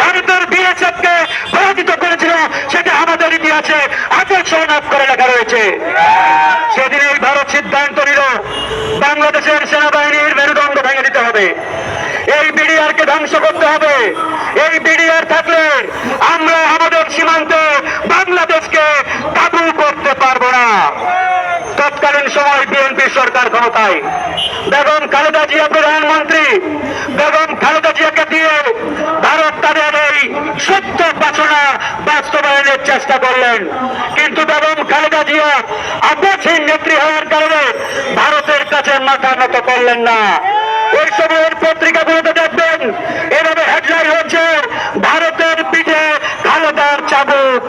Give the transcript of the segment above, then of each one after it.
ভারতের বিএসএফ কে পরাজিত করেছিল, সেটা আমাদের ইতিহাসে আজও সৌনাপ করে লেখা রয়েছে। সেদিন এই ভারত সিদ্ধান্ত নিল, বাংলাদেশের সেনাবাহিনীর মেরুদণ্ড ভেঙে দিতে হবে। এই বিডিআর কে ধ্বংস করতে হবে। এই বিডিআর থাকলে আমরা আমাদের সীমান্তে বাংলাদেশকে কাবু করতে পারব না। তৎকালীন সময় বিএনপি সরকার ক্ষমতায়। বেগম খালেদা জিয়া প্রধানমন্ত্রী, বেগম খালেদা জিয়াকে দিয়ে ভারত তাদের এই সত্য বাসনা বাস্তবায়নের চেষ্টা করলেন। কিন্তু বেগম খালেদা জিয়া আব্বাসীন নেত্রী হওয়ার কারণে ভারতের কাছে মাথা নত করলেন না। ওই সময়ের পত্রিকাগুলোতে দেখবেন, এভাবে হেডলাইন হচ্ছে, ভারতের পিঠে খালেদার চাবুক।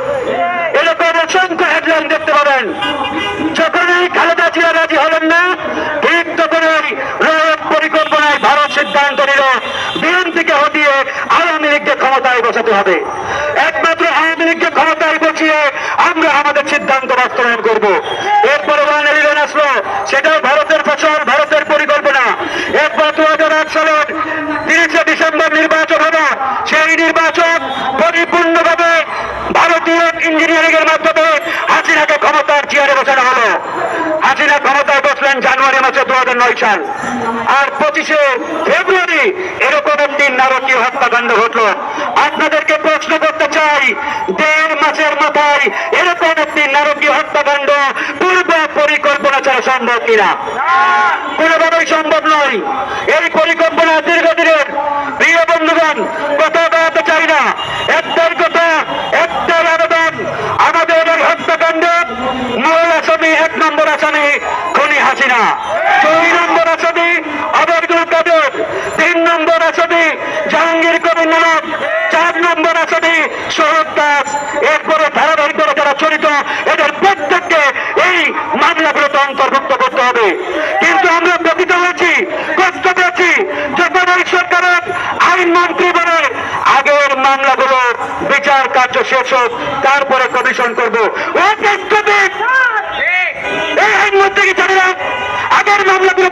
এরকম অসংখ্য হেডলাইন দেখতে পাবেন। যখনই খালেদা জিয়া রাজি হলেন না, ঠিক তখনই রয়ের পরিকল্পনায় ভারত সিদ্ধান্ত নিল, বিএনপিকে হটিয়ে আওয়ামী লীগকে ক্ষমতায় বসাতে হবে। ক্ষমতায় আমরা আমাদের সিদ্ধান্ত বাস্তবায়ন করব। এরপরে ইলেভেন আসলো। সেটাও ভারতের ফসল, ভারতের পরিকল্পনা। এরপর দু হাজার আট সালের তিরিশে ডিসেম্বর নির্বাচন হলো সেই নির্বাচন পরিপূর্ণভাবে ভারতীয় ইঞ্জিনিয়ারিং এর মাধ্যমে হাসিনাকে ক্ষমতার চেয়ারে বসানো হলো। হাসিনা ক্ষমতায় বসলেন জানুয়ারি মাসে দু হাজার নয় সাল। আর পঁচিশে ফেব্রুয়ারি এরকম একটি নারকীয় হত্যাকাণ্ড ঘটলো। আপনাদেরকে প্রশ্ন করতে চাই এরকম একটি নারকীয় হত্যাকাণ্ড পূর্ব পরিকল্পনা ছাড়া সম্ভব কিনা? কোনোভাবেই সম্ভব নয়। এই পরিকল্পনা দীর্ঘদিনের। প্রিয় বন্ধুগণ, কথা বলাতে চাই না। একটাই কথা একটাই আবেদন। আমাদের এই হত্যাকাণ্ডে মূল আসামি এক নম্বর আসামি খনি হাসিনা। দুই নম্বর আসামি আবরদুল কাদের। তিন নম্বর আসামি জাহাঙ্গীর কবির নানক চার নম্বর আসামি শরৎ দাস। এরপরে জড়িত এদের প্রত্যেককে এই মামলাগুলোতে অন্তর্ভুক্ত করতে হবে। কিন্তু আমরা ব্যতীত হয়েছি কষ্ট পেয়েছি যখন এই সরকারের আইন মন্ত্রী বলে আগের মামলাগুলো বিচার কার্য শেষ হোক তারপরে কমিশন করব। ও প্রস্তুতি এই আইন মন্ত্রী কি জানে না? আগের মামলাগুলো